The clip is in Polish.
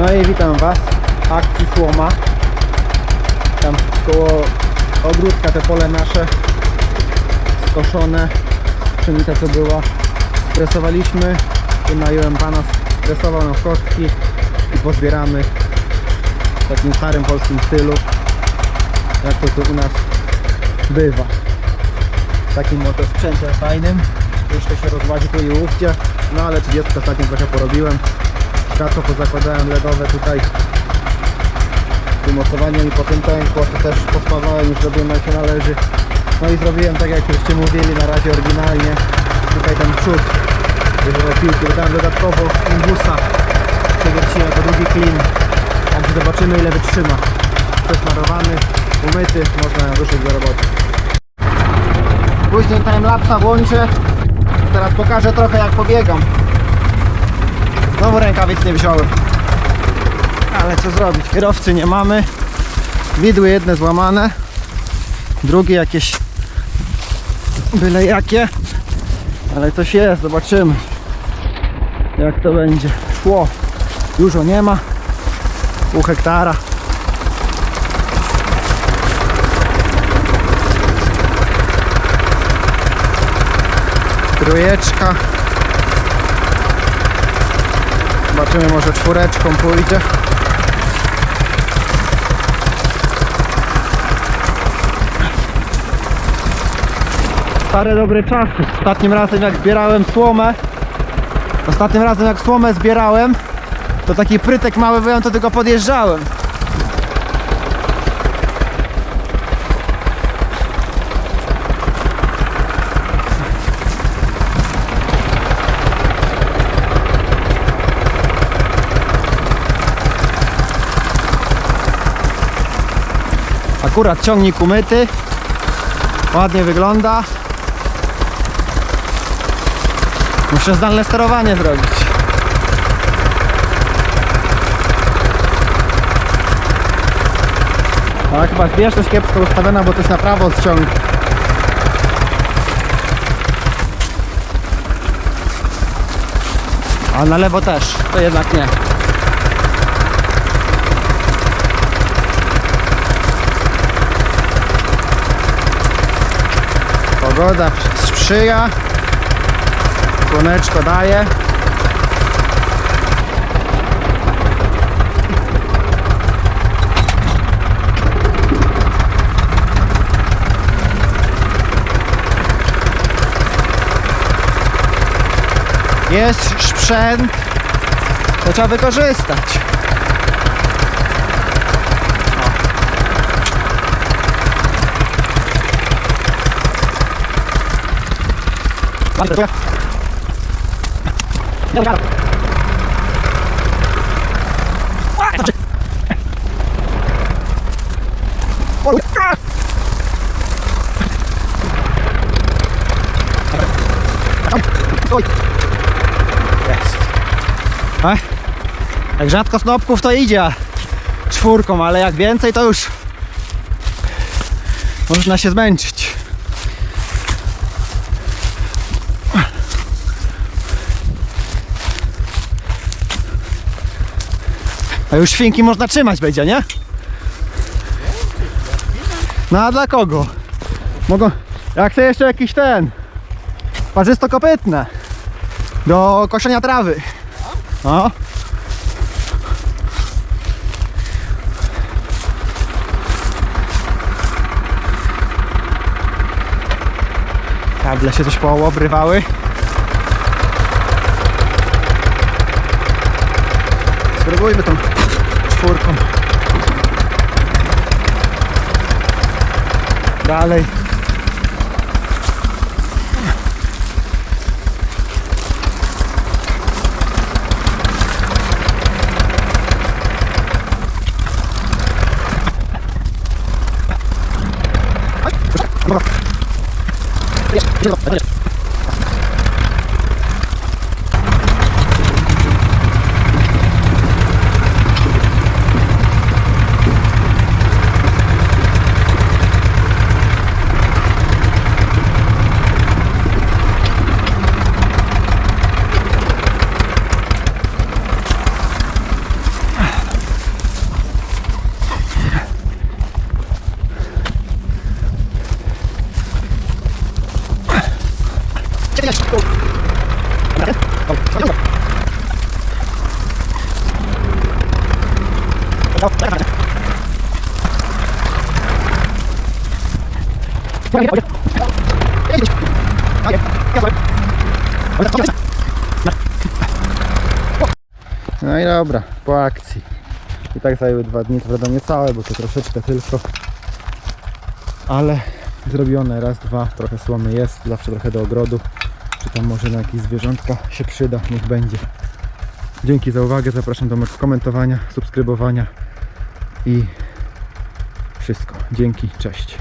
No i witam Was. Akcji Słoma. Tam koło ogródka te pole nasze skoszone. Pszenica co była. Stresowaliśmy. Wynająłem pana, stresował nam kostki i pozbieramy w takim starym polskim stylu. Jak to tu u nas bywa. W takim oto sprzęcie fajnym. Jeszcze się rozładzi tu i ówdzie. No ale 30 ostatnio trochę porobiłem. Światło pozakładałem LEDowe tutaj z umocowaniem i potem pękło, to też posmawałem, już robiłem jak się należy. No i zrobiłem tak jak żeście mówili na razie oryginalnie. Tutaj ten przód, jeżeli piłki, dodałem dodatkowo imbusa. Przewierciłem jako drugi klin. Także zobaczymy ile wytrzyma. Przesmarowany, umyty, można ruszyć do roboty. Później timelapsa włączę. Teraz pokażę trochę jak pobiegam. Znowu rękawic nie wziąłem. Ale co zrobić? Kierowcy nie mamy. Widły jedne złamane. Drugie jakieś byle jakie. Ale coś jest, zobaczymy. Jak to będzie szło. Dużo nie ma. Pół hektara. Trójeczka. Zobaczymy, może czwóreczką pójdzie. Stare dobre czasy. Ostatnim razem jak zbierałem słomę, ostatnim razem jak słomę zbierałem, to taki prytek mały byłem, to tylko podjeżdżałem. Akurat ciągnik umyty. Ładnie wygląda. Muszę zdalne sterowanie zrobić. A chyba zbieżność kiepsko ustawiona, bo coś na prawo ściąga. A na lewo też, to jednak nie. Pogoda sprzyja. Słoneczko daje. Jest sprzęt, to trzeba wykorzystać. Jest. Jak rzadko snopków to idzie czwórką, ale jak więcej to już można się zmęczyć. A już świnki można trzymać będzie, nie? No a dla kogo? Mogą... Jak chcę jeszcze jakiś ten... Parzysto-kopytne. Do koszenia trawy. No. Kable się coś poobrywały. Spróbujmy tą furką. Dalej. Dobra. No i dobra, po akcji. I tak zajęły dwa dni, to prawda nie całe, bo to troszeczkę tylko. Ale zrobione raz, dwa, trochę słomy jest, zawsze trochę do ogrodu. Czy tam może na jakieś zwierzątka się przyda, niech będzie. Dzięki za uwagę, zapraszam do komentowania, subskrybowania i wszystko. Dzięki, cześć.